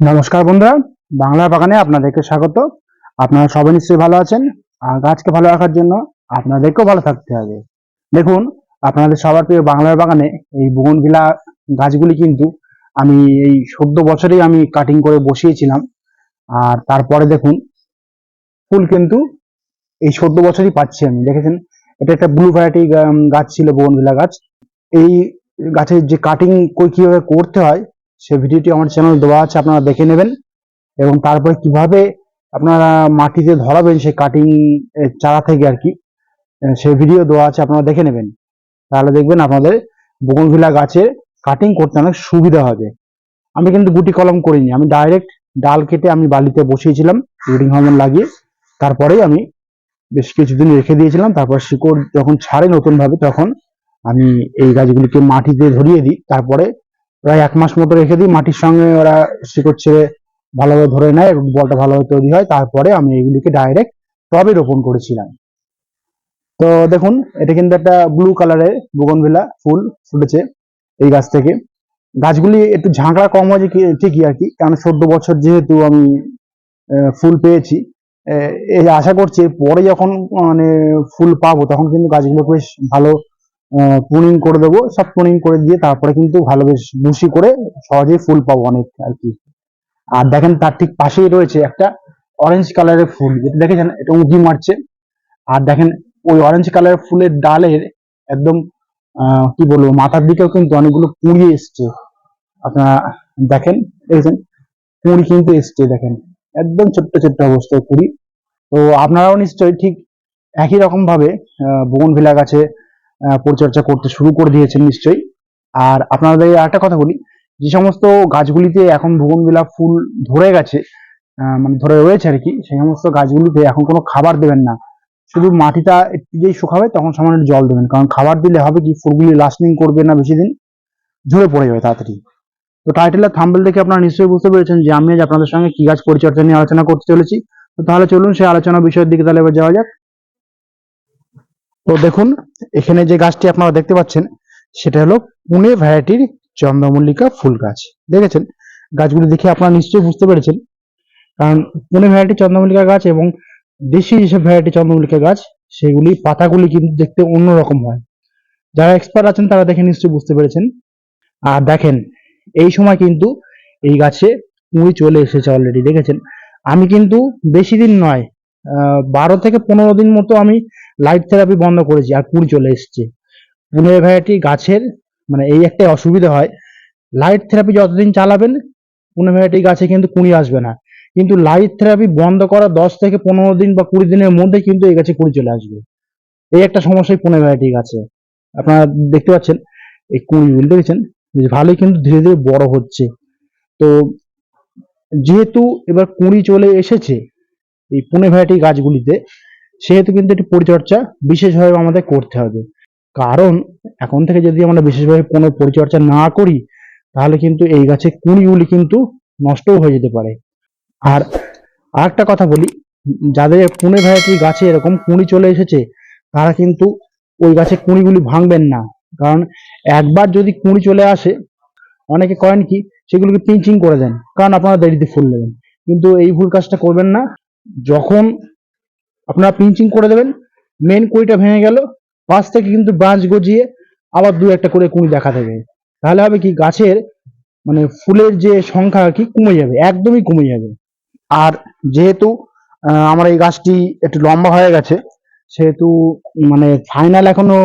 নমস্কার বন্ধুরা, বাংলা বাগানে আপনাদেরকে স্বাগত। আপনারা সবাই নিশ্চয়ই ভালো আছেন। আর গাছকে ভালো রাখার জন্য আপনাদেরকেও ভালো থাকতে হবে। দেখুন, আপনাদের সবার প্রিয় বাংলার বাগানে এই বগনভিলা গাছগুলি কিন্তু আমি এই চোদ্দ বছরেই আমি কাটিং করে বসিয়েছিলাম। আর তারপরে দেখুন, ফুল কিন্তু এই চোদ্দ বছরই পাচ্ছি আমি। দেখেছেন? এটা একটা ব্লু ভ্যারাইটি গাছ ছিল বগনভিলা গাছ। এই গাছের যে কাটিং কীভাবে করতে হয় সে ভিডিওটি আমার চ্যানেল দেওয়া আছে, আপনারা দেখে নেবেন। এবং তারপরে কীভাবে আপনারা মাটিতে ধরাবেন সেই কাটিং চারা থেকে আর কি সেই ভিডিও দেওয়া আছে, আপনারা দেখে নেবেন। তাহলে দেখবেন আপনাদের বগনভিলা গাছের কাটিং করতে অনেক সুবিধা হবে। আমি কিন্তু গুটি কলম করিনি, আমি ডাইরেক্ট ডাল কেটে আমি বালিতে বসিয়েছিলাম ব্রিডিং হরমোন লাগিয়ে। তারপরেই আমি বেশ কিছুদিন রেখে দিয়েছিলাম, তারপর শিকড় যখন ছাড়ে নতুন ভাবে তখন আমি এই গাছগুলিকে মাটিতে ধরিয়ে দিই, তারপরে প্রায় এক মাস মতো রেখে দিই। মাটির সঙ্গে ওরা শিকড় ছেড়ে ভালোভাবে ধরে নেয় এবং বলটা ভালোভাবে তৈরি হয়। তারপরে আমি এগুলিকে ডাইরেক্ট টবে রোপণ করেছিলাম। তো দেখুন, এটা কিন্তু একটা ব্লু কালারের বুগনভিলা ফুল ফুটেছে এই গাছ থেকে। গাছগুলি একটু ঝাঁকড়া কম হয়েছে কি- ঠিকই আর কি। কারণ চোদ্দ বছর যেহেতু আমি ফুল পেয়েছি আশা করছি পরে যখন মানে ফুল পাবো, তখন কিন্তু গাছগুলো বেশ ভালো প্রুনিং করে দেবো। সব প্রুনিং করে দিয়ে তারপরে কিন্তু ভালো বেশ বুশি করে সহজেই ফুল পাবো অনেক আর কি। আর দেখেন তার ঠিক পাশেই রয়েছে একটা অরেঞ্জ কালারের ফুল। যেটা দেখেছেন? এটা উঁকি মারছে। আর দেখেন ওই অরেঞ্জ কালারের ফুলের ডালের একদম কি বলব মাথার দিকেও কিন্তু অনেকগুলো কুঁড়ি এসছে। আপনারা দেখেন? দেখেছেন? কুঁড়ি কিন্তু এসছে দেখেন। একদম ছোট্ট ছোট্ট অবস্থায় কুঁড়ি তো আপনারাও নিশ্চয়ই ঠিক একই রকম ভাবে বগনভিলা গাছে আহ, পরিচর্যা করতে শুরু করে দিয়েছেন নিশ্চয়ই। আর আপনাদের একটা কথা বলি, যে সমস্ত গাছগুলিতে এখন বগনভিলা ফুল ধরে গেছে মানে ধরে রয়েছে আর কি, সেই সমস্ত গাছগুলিতে এখন কোনো খাবার দেবেন না। শুধু মাটিটা একটু যেই শুকাবে, তখন সামান্য জল দেবেন, কারণ খাবার দিলে হবে কি, ফুলগুলি লাস্টিং করবে না বেশি দিন, ঝরে পড়ে যাবে তাড়াতাড়ি। তো টাইটেল আর থাম্বেল দেখে আপনারা নিশ্চয়ই বুঝতে পেরেছেন যে আমি আজ আপনাদের সঙ্গে কি গাছ পরিচর্যা নিয়ে আলোচনা করতে চলেছি। তো তাহলে চলুন সেই আলোচনা বিষয়ের দিকে তাহলে এবার যাওয়া যাক। তো দেখুন, এখানে যে গাছটি আপনারা দেখতে পাচ্ছেন, সেটা হলো পুনে ভ্যারাইটির চন্দ্রমল্লিকা ফুল গাছ। দেখেছেন? গাছগুলি দেখে আপনারা নিশ্চয়ই বুঝতে পেরেছেন। কারণ পুনে ভ্যারাইটি চন্দ্রমল্লিকা গাছ এবং দেশি যেসব ভ্যারাইটি চন্দ্রমল্লিকা গাছ, সেগুলি পাতাগুলি কিন্তু দেখতে অন্যরকম হয়। যারা এক্সপার্ট আছেন, তারা দেখে নিশ্চয়ই বুঝতে পেরেছেন। আর দেখেন, এই সময় কিন্তু এই গাছে কুঁড়ি চলে এসেছে অলরেডি দেখেছেন? আমি কিন্তু বেশি দিন নয় বারো থেকে পনেরো দিন মতো আমি লাইট থেরাপি বন্ধ করেছি আর কুঁড়ি চলে এসছে। পুনে ভ্যারাইটি গাছের মানে এই একটা অসুবিধা হয়। লাইট থেরাপি যতদিন চালাবেন পুনে ভ্যারাইটি গাছে কিন্তু কুঁড়ি আসবে না। কিন্তু লাইট থেরাপি বন্ধ করা দশ থেকে পনেরো দিন বা কুড়ি দিনের মধ্যে কিন্তু এই গাছে কুঁড়ি চলে আসবে। এই একটা সমস্যাই পুনে ভ্যারাইটি গাছে। আপনারা দেখতে পাচ্ছেন, এই কুঁড়িগুলো দেখেছেন ভালোই কিন্তু ধীরে ধীরে বড় হচ্ছে। তো যেহেতু এবার কুঁড়ি চলে এসেছে এই পুনে ভ্যারাইটি গাছগুলিতে, সেহেতু কিন্তু একটু পরিচর্যা বিশেষভাবে আমাদের করতে হবে। কারণ, এখন থেকে যদি আমরা বিশেষভাবে কোনো পরিচর্যা না করি, তাহলে কিন্তু এই গাছে কুঁড়িগুলি কিন্তু নষ্টও হয়ে যেতে পারে। আর আরেকটা কথা বলি, যাদের পুনে ভ্যারাইটি গাছে এরকম কুঁড়ি চলে এসেছে, তারা কিন্তু ওই গাছে কুঁড়িগুলি ভাঙবেন না। কারণ, একবার যদি কুঁড়ি চলে আসে, অনেকে করেন কি, সেগুলোকে পিঞ্চিং করে দেন। কারণ আপনারা দেরিতে ফুল নেবেন। কিন্তু এই ভুল কাজটা করবেন না। যখন আপনারা পিঞ্চিং করে দেবেন মেন কুঁড়িটা ভেঙে গেল পাশ থেকে কিন্তু ব্রাঞ্চ গজিয়ে আবার দু একটা করে কুঁড়ি দেখা দেবে। তাহলে হবে কি গাছের মানে ফুলের যে সংখ্যা আর কি কমে যাবে একদমই কমে যাবে। আর যেহেতু আমার এই গাছটি একটু লম্বা হয়ে গেছে সেহেতু মানে ফাইনাল এখনও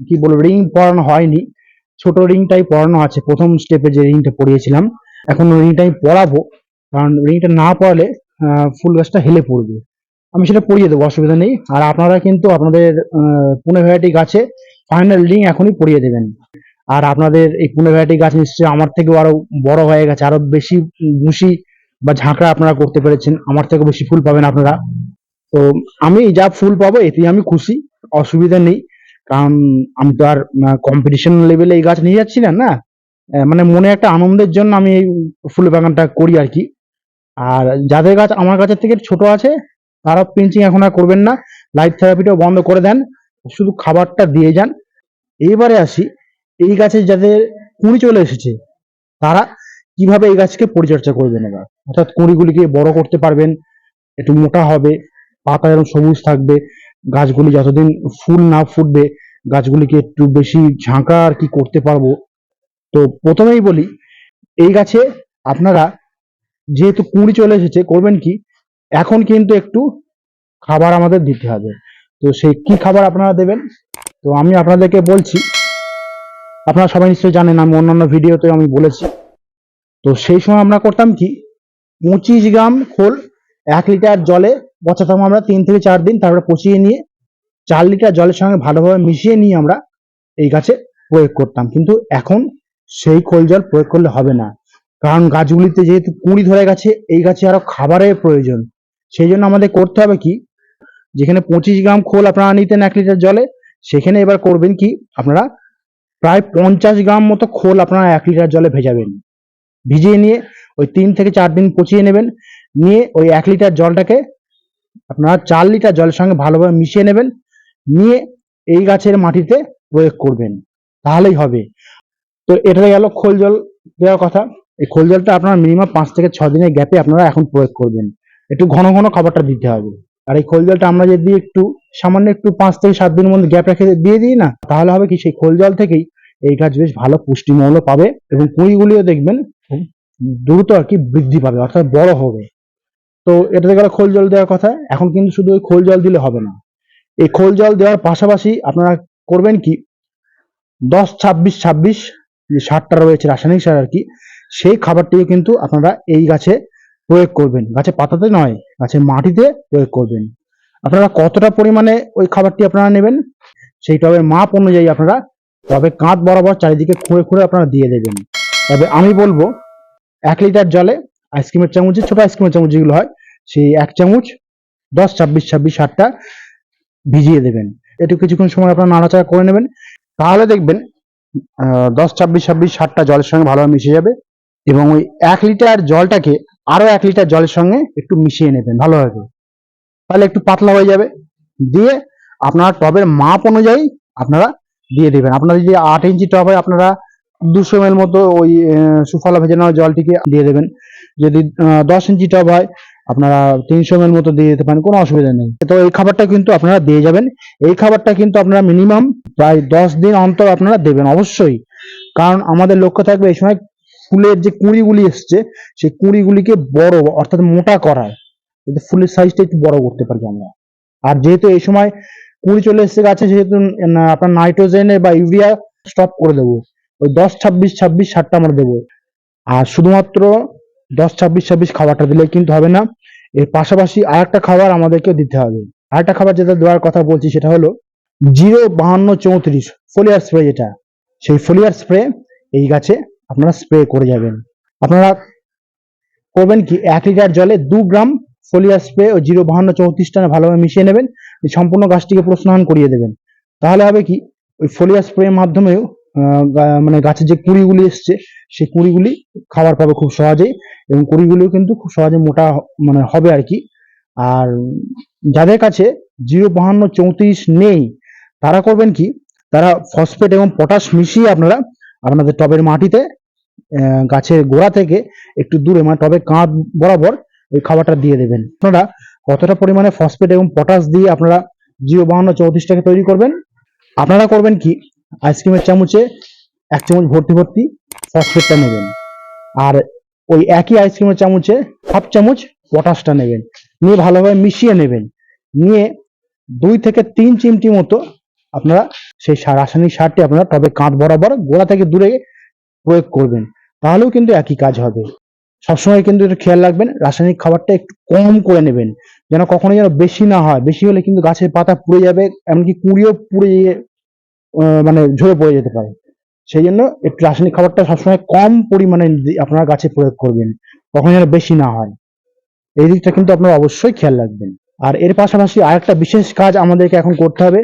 কি বলব রিং পরানো হয়নি। ছোট রিংটাই পরানো আছে প্রথম স্টেপে যে রিংটা পরিয়েছিলাম। এখন রিংটাই পরাবো কারণ রিংটা না আহ, ফুল গাছটা হেলে পড়বে। আমি সেটা পরিয়ে দেবো, অসুবিধা নেই। আর আপনারা কিন্তু আপনাদের পুনে ভ্যারাইটি গাছে ফাইনাল রিং এখনই পরিয়ে দেবেন। আর আপনাদের এই পুনে ভ্যারাইটি গাছ নিশ্চয়ই আমার থেকেও আরও বড় হয়ে গেছে, আরও বেশি মুশি বা ঝাঁকড়া আপনারা করতে পেরেছেন, আমার থেকে বেশি ফুল পাবেন আপনারা। তো আমি যা ফুল পাবো, এতেই আমি খুশি, অসুবিধা নেই। কারণ আমি তো আর কম্পিটিশন লেভেলে এই গাছ নিয়ে যাচ্ছি না না? মানে মনে একটা আনন্দের জন্য আমি এই ফুল বাগানটা করি আর কি। আর যাদের গাছ আমার গাছের থেকে ছোট আছে তারা পিঞ্চিং এখন আর করবেন না। লাইট থেরাপিটাও বন্ধ করে দেন, শুধু খাবারটা দিয়ে যান। এইবারে আসি, এই গাছে যাদের কুঁড়ি চলে এসেছে, তারা কীভাবে এই গাছকে পরিচর্যা করবেন এবার? অর্থাৎ কুঁড়িগুলিকে বড় করতে পারবেন? একটু মোটা হবে, পাতা যেন সবুজ থাকবে, গাছগুলি যতদিন ফুল না ফুটবে, গাছগুলিকে একটু বেশি ঝাঁকা আর কি করতে পারব? তো প্রথমেই বলি, এই গাছে আপনারা যেহেতু কুঁড়ি চলে এসেছে, করবেন কি? এখন কিন্তু একটু খাবার আমাদের দিতে হবে। তো সেই কি খাবার আপনারা দেবেন? তো আমি আপনাদেরকে বলছি, আপনারা সবাই নিশ্চয়ই জানেন, আমি অন্যান্য ভিডিওতে আমি বলেছি। তো সেই সময় আমরা করতাম কি? পঁচিশ গ্রাম খোল, এক লিটার জলে পচাতাম আমরা তিন থেকে চার দিন, তারপরে পচিয়ে নিয়ে চার লিটার জলের সঙ্গে ভালোভাবে মিশিয়ে নিয়ে আমরা এই গাছে প্রয়োগ করতাম। কিন্তু এখন সেই খোল জল প্রয়োগ করলে হবে না। কারণ গাছগুলিতে যেহেতু কুঁড়ি ধরে গেছে, এই গাছে আরও খাবারের প্রয়োজন। সেই জন্য আমাদের করতে হবে কি? যেখানে পঁচিশ গ্রাম খোল আপনারা নিতেন এক লিটার জলে, সেখানে এবার করবেন কি? আপনারা প্রায় পঞ্চাশ গ্রাম মতো খোল আপনারা এক লিটার জলে ভেজাবেন। ভিজিয়ে নিয়ে ওই তিন থেকে চার দিন পচিয়ে নেবেন। নিয়ে ওই এক লিটার জলটাকে আপনারা চার লিটার জলের সঙ্গে ভালোভাবে মিশিয়ে নেবেন। নিয়ে এই গাছের মাটিতে প্রয়োগ করবেন। তাহলেই হবে। তো এটা গেল খোল জল দেওয়ার কথা। এই খোল জলটা আপনারা মিনিমাম পাঁচ থেকে ছ দিনের গ্যাপে আপনারা এখন প্রয়োগ করবেন। একটু ঘন ঘন খাবারটা দিতে হবে। আর এই খোল জলটা আমরা যদি একটু সামান্য একটু পাঁচ থেকে সাত দিনের মধ্যে গ্যাপ রেখে দিয়ে দিই না তাহলে হবে কি সেই খোল জল থেকেই এই গাছ বেশ ভালো পুষ্টিমূল্য পাবে এবং কুঁড়িগুলিও দেখবেন খুব দ্রুত আর কি বৃদ্ধি পাবে অর্থাৎ বড় হবে। তো এটাতে গেলে খোল জল দেওয়ার কথা। এখন কিন্তু শুধু ওই খোল জল দিলে হবে না। এই খোল জল দেওয়ার পাশাপাশি আপনারা করবেন কি দশ ছাব্বিশ ছাব্বিশ যে সারটা রয়েছে রাসায়নিক সার আর কি সেই খাবারটিও কিন্তু আপনারা এই গাছে প্রয়োগ করবেন। গাছে পাতাতে নয় গাছের মাটিতে প্রয়োগ করবেন। আপনারা কতটা পরিমাণে ওই খাবারটি আপনারা নেবেন, সেই টবের মাপ অনুযায়ী আপনারা তবে কাঁধ বরাবর চারিদিকে খুঁড়ে খুঁড়ে আপনারা দিয়ে দেবেন। তবে আমি বলব, এক লিটার জলে আইসক্রিমের চামচে, ছোট আইসক্রিমের চামচ যেগুলো হয়, সেই এক চামচ দশ, ছাব্বিশ ছাব্বিশ সারটা ভিজিয়ে দেবেন। একটু কিছুক্ষণ সময় আপনারা নাড়াচাড়া করে নেবেন। তাহলে দেখবেন দশ, ছাব্বিশ ছাব্বিশ সারটা জলের সঙ্গে ভালোভাবে মিশে যাবে। এবং ওই এক লিটার জলটাকে আরও এক লিটার জলের সঙ্গে একটু মিশিয়ে নেবেন ভালোভাবে তাহলে একটু পাতলা হয়ে যাবে। দিয়ে আপনার টবের মাপ অনুযায়ী আপনারা দিয়ে দেবেন। আপনারা যদি আট ইঞ্চি টব হয়, আপনারা দুশো এম মতো ওই সুফলা ভেজানো জলটিকে দিয়ে দেবেন। যদি দশ ইঞ্চি টব হয়, আপনারা তিনশো এম মতো দিয়ে দিতে পারেন, কোনো অসুবিধা নেই। তো এই খাবারটা কিন্তু আপনারা দিয়ে যাবেন। এই খাবারটা কিন্তু আপনারা মিনিমাম প্রায় দশ দিন অন্তর আপনারা দেবেন, অবশ্যই। কারণ আমাদের লক্ষ্য থাকবে এই সময় ফুলের যে কুঁড়িগুলি এসছে, সেই কুঁড়িগুলিকে বড় অর্থাৎ মোটা করার, যাতে ফুলের সাইজটা একটু বড় করতে পারি আমরা। আর যেহেতু এই সময় কুঁড়ি চলে এসছে গাছে যেহেতু না- আপনার নাইট্রোজেনে বা ইউরিয়া স্টপ করে দেবো। ওই দশ ছাব্বিশ ছাব্বিশ সারটা আমরা দেবো। আর শুধুমাত্র দশ ছাব্বিশ ছাব্বিশ খাবারটা দিলে কিন্তু হবে না। এর পাশাপাশি আরেকটা খাবার আমাদেরকে দিতে হবে। আরেকটা খাবার যেটা দেওয়ার কথা বলছি, সেটা হলো জিরো বাহান্ন চৌত্রিশ ফোলিয়ার স্প্রে যেটা। সেই ফোলিয়ার স্প্রে এই গাছে আপনারা স্প্রে করে যাবেন। আপনারা করবেন কি, এক লিটার জলে দু গ্রাম ফোলিয়ার স্প্রে ও জিরো বাহান্ন চৌত্রিশ চৌত্রিশটা ভালোভাবে মিশিয়ে নেবেন সম্পূর্ণ গাছটিকে প্রস্নান করিয়ে দেবেন। তাহলে হবে কি, ওই ফোলিয়ার স্প্রের মাধ্যমেও মানে গাছের যে কুড়িগুলি এসছে, সেই কুড়িগুলি খাবার পাবে খুব সহজেই এবং কুড়িগুলিও কিন্তু খুব সহজে মোটা মানে হবে আর কি। আর যাদের কাছে জিরো বাহান্ন চৌত্রিশ নেই, তারা করবেন কি, তারা ফসফেট এবং পটাশ মিশিয়ে আপনারা আপনাদের টবের মাটিতে গাছের গোড়া থেকে একটু দূরে মানে টবের কাঁধ বরাবর ওই খাবারটা দিয়ে দেবেন। আপনারা কতটা পরিমাণে ফসফেট এবং পটাশ দিয়ে আপনারা জিও বাহান্ন চৌত্রিশটাকে তৈরি করবেন? আপনারা করবেন কি? আইসক্রিমের চামচে এক চামচ ভর্তি ভর্তি ফসফেটটা নেবেন। আর ওই একই আইসক্রিমের চামচে হাফ চামচ পটাশটা নেবেন। নিয়ে ভালোভাবে মিশিয়ে নেবেন। নিয়ে দুই থেকে তিন চিমটি মতো আপনারা সেই রাসায়নিক সারটি আপনারা টবে কাঁধ বরাবর গোড়া থেকে দূরে প্রয়োগ করবেন। তাহলেও কিন্তু একই কাজ হবে। সবসময় কিন্তু একটু খেয়াল রাখবেন, রাসায়নিক খাবারটা একটু কম করে নেবেন, যেন কখনো যেন বেশি না হয়। বেশি হলে কিন্তু গাছের পাতা পুড়ে যাবে, এমনকি কুঁড়িও পুড়ে মানে ঝরে পড়ে যেতে পারে। সেই জন্য একটু রাসায়নিক খাবারটা সবসময় কম পরিমাণে আপনারা গাছে প্রয়োগ করবেন, কখনো যেন বেশি না হয়। এই দিকটা কিন্তু আপনারা অবশ্যই খেয়াল রাখবেন। আর এর পাশাপাশি আরেকটা বিশেষ কাজ আমাদেরকে এখন করতে হবে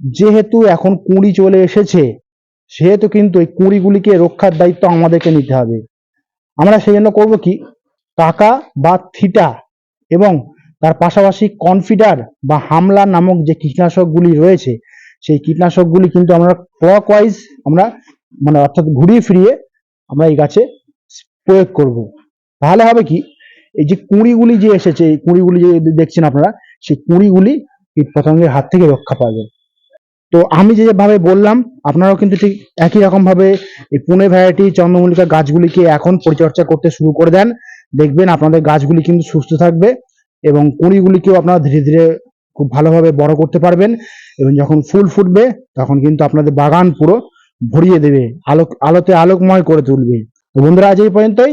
যেহেতু এখন কুঁড়ি চলে এসেছে, সেহেতু কিন্তু এই কুঁড়িগুলিকে রক্ষার দায়িত্ব আমাদেরকে নিতে হবে। আমরা সেই জন্য করব কি? কাকা বা থিটা এবং তার পাশাপাশি কনফিডার বা হামলা নামক যে কীটনাশকগুলি রয়েছে, সেই কীটনাশকগুলি কিন্তু আমরা ক্লক ওয়াইজ আমরা মানে অর্থাৎ ঘুরিয়ে ফিরিয়ে আমরা এই গাছে প্রয়োগ করব। তাহলে হবে কি? এই যে কুঁড়িগুলি যে এসেছে, এই কুঁড়িগুলি যে দেখছেন আপনারা, সেই কুঁড়িগুলি কীট পতঙ্গের হাত থেকে রক্ষা পাবে। তো আমি যেভাবে বললাম, আপনারাও কিন্তু ঠিক একই রকম ভাবে এই পুনে ভ্যারাইটি চন্দ্রমল্লিকা গাছগুলিকে এখন পরিচর্যা করতে শুরু করে দেন। দেখবেন আপনাদের গাছগুলি কিন্তু সুস্থ থাকবে এবং কুঁড়িগুলিকেও আপনারা ধীরে ধীরে খুব ভালোভাবে বড় করতে পারবেন এবং যখন ফুল ফুটবে, তখন কিন্তু আপনাদের বাগান পুরো ভরিয়ে দেবে, আলোক, আলোতে আলোকময় করে তুলবে। তো বন্ধুরা, আজ এই পর্যন্তই।